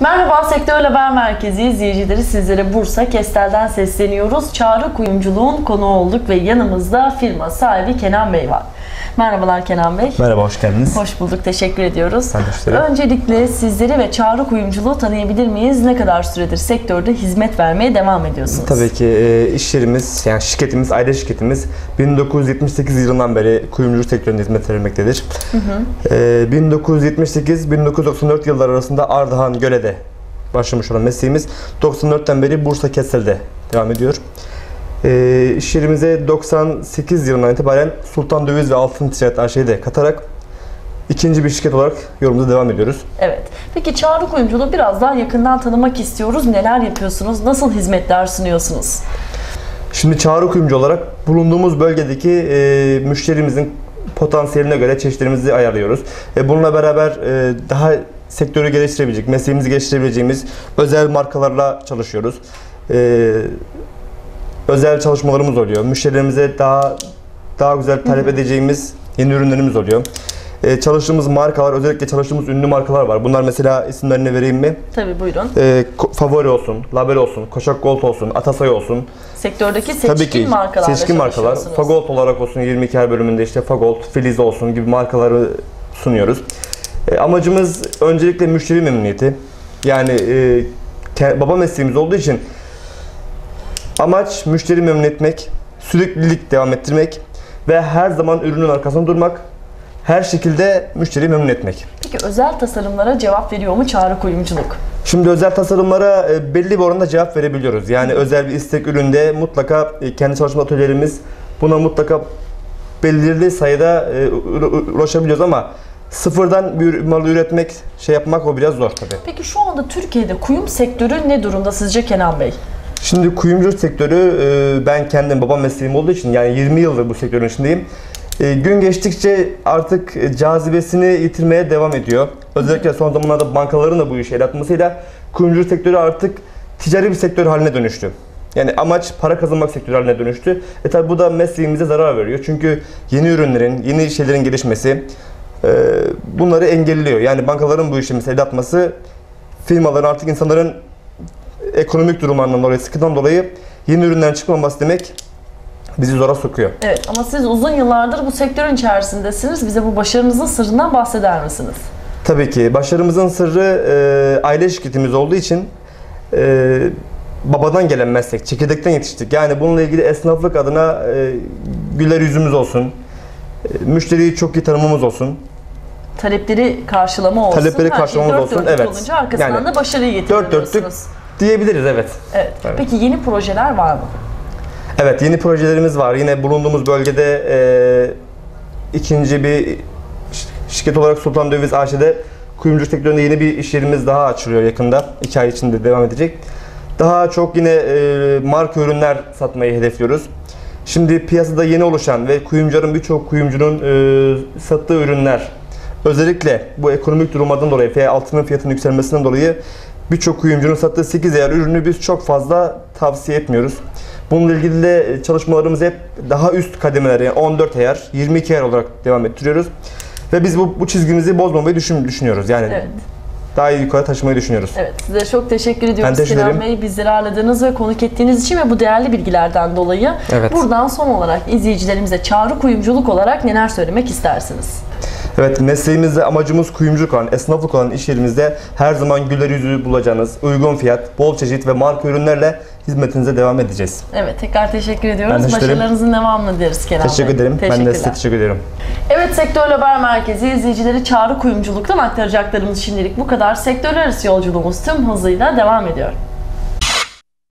Merhaba Sektör Haber Merkezi izleyicileri sizlere Bursa Kestel'den sesleniyoruz. Çağrı Kuyumculuğun konu olduk ve yanımızda firma sahibi Kenan Bey var. Merhabalar Kenan Bey. Merhaba, hoş geldiniz. Hoş bulduk, teşekkür ediyoruz. Ben teşekkür ederim. Öncelikle sizleri ve Çağrı Kuyumculuğu tanıyabilir miyiz? Ne kadar süredir sektörde hizmet vermeye devam ediyorsunuz? Tabii ki e, iş yerimiz, yani şirketimiz, aile şirketimiz 1978 yılından beri kuyumculuk sektöründe hizmet vermektedir. E, 1978-1994 yılları arasında Ardahan Göle'de başlamış olan mesleğimiz 94'ten beri Bursa Kestel'de devam ediyor. E, iş yerimize 98 yılından itibaren Sultan Döviz ve Altın Ticaret AŞ'yi de katarak ikinci bir şirket olarak yolumuza devam ediyoruz. Evet. Peki Çağrı Kuyumculuğu biraz daha yakından tanımak istiyoruz. Neler yapıyorsunuz? Nasıl hizmetler sunuyorsunuz? Şimdi çağrı kuyumcu olarak bulunduğumuz bölgedeki e, müşterimizin potansiyeline göre çeşitlerimizi ayarlıyoruz. E, bununla beraber e, daha sektörü geliştirebilecek, mesleğimizi geliştirebileceğimiz özel markalarla çalışıyoruz. E, özel çalışmalarımız oluyor. Müşterilerimize daha daha güzel talep edeceğimiz yeni ürünlerimiz oluyor. E, çalıştığımız markalar, özellikle çalıştığımız ünlü markalar var. Bunlar mesela isimlerini vereyim mi? Tabii buyurun. E, Ko- Favori olsun, Label olsun, Koşak Gold olsun, Atasay olsun. Sektördeki seçkin Tabii ki markalarla seçkin markalar. Fagolt olarak olsun 22 her bölümünde işte Fagolt, Filiz olsun gibi markaları sunuyoruz. E, amacımız öncelikle müşteri memnuniyeti. Yani e, baba mesleğimiz olduğu için amaç müşteri memnun etmek, süreklilik devam ettirmek ve her zaman ürünün arkasında durmak. Her şekilde müşteriyi memnun etmek. Peki özel tasarımlara cevap veriyor mu Çağrı Kuyumculuk? Şimdi özel tasarımlara e, belli bir oranda cevap verebiliyoruz. Yani özel bir istek üründe mutlaka e, kendi çalışma atölyelerimiz buna mutlaka belirli sayıda ulaşabiliyoruz ama sıfırdan bir malı üretmek, şey yapmak o biraz zor tabii. Peki şu anda Türkiye'de kuyum sektörü ne durumda sizce Kenan Bey? Şimdi kuyumculuk sektörü e, ben kendim babam mesleğim olduğu için yani 20 yıldır bu sektörün içindeyim. E, Gün geçtikçe artık cazibesini yitirmeye devam ediyor. Özellikle son zamanlarda bankaların da bu işe el atmasıyla kuyumculuk sektörü artık ticari bir sektör haline dönüştü. Yani amaç para kazanmak sektörü haline dönüştü. E tabi bu da mesleğimize zarar veriyor. Çünkü yeni ürünlerin, yeni şeylerin gelişmesi bunları engelliyor. Yani bankaların bu işe mesela el atması firmaların artık insanların ekonomik durumlarından dolayı, sıkıntıdan dolayı yeni ürünlerin çıkmaması demek bizi zora sokuyor. Evet ama siz uzun yıllardır bu sektörün içerisindesiniz. Bize bu başarınızın sırrından bahseder misiniz? Tabii ki başarımızın sırrı e, aile şirketimiz olduğu için e, babadan gelen meslek, çekirdekten yetiştik. Yani bununla ilgili esnaflık adına e, güler yüzümüz olsun, e, müşteriyi çok iyi tanımamız olsun. Talepleri karşılama olsun. Talepleri şey karşılamamız dört olsun, dörtlük evet. olunca arkasından Yani da başarıyı dört dörtlük getiriyorsunuz. Diyebiliriz evet. Evet. Evet. Peki yeni projeler var mı? Evet yeni projelerimiz var. Yine bulunduğumuz bölgede e, ikinci bir şirket olarak Sultan Döviz AŞ'de kuyumculuk sektöründe yeni bir iş yerimiz daha açılıyor yakında. İki ay içinde devam edecek. Daha çok yine e, marka ürünler satmayı hedefliyoruz. Şimdi piyasada yeni oluşan ve kuyumcuların birçok kuyumcunun e, sattığı ürünler özellikle bu ekonomik durumlardan dolayı ve altının fiyatının yükselmesinden dolayı birçok kuyumcunun sattığı 8 ayar ürünü biz çok fazla tavsiye etmiyoruz. Bununla ilgili de çalışmalarımız hep daha üst kademelere yani 14 ayar, 22 ayar olarak devam ettiriyoruz. Ve biz bu, bu çizgimizi bozmamayı düşün, düşünüyoruz. Yani Evet. daha iyi yukarı taşımayı düşünüyoruz. Evet, size çok teşekkür ediyoruz Ben ederim. Bey. Bizleri ağırladığınız ve konuk ettiğiniz için ve bu değerli bilgilerden dolayı. Evet. Buradan son olarak izleyicilerimize çağrı kuyumculuk olarak neler söylemek istersiniz? Evet mesleğimizde amacımız kuyumculuk olan, esnaflık olan iş yerimizde her zaman güler yüzü bulacağınız, uygun fiyat, bol çeşit ve marka ürünlerle hizmetinize devam edeceğiz. Evet, tekrar teşekkür ediyoruz. Ben teşekkür. Başarılarınızın devamını dileriz Kenan Bey. Teşekkür ederim. Ben de size teşekkür ederim. Evet Sektör Haber Merkezi izleyicileri çağrı kuyumculuktan aktaracaklarımız şimdilik bu kadar. Sektörler arası yolculuğumuz tüm hızıyla devam ediyor.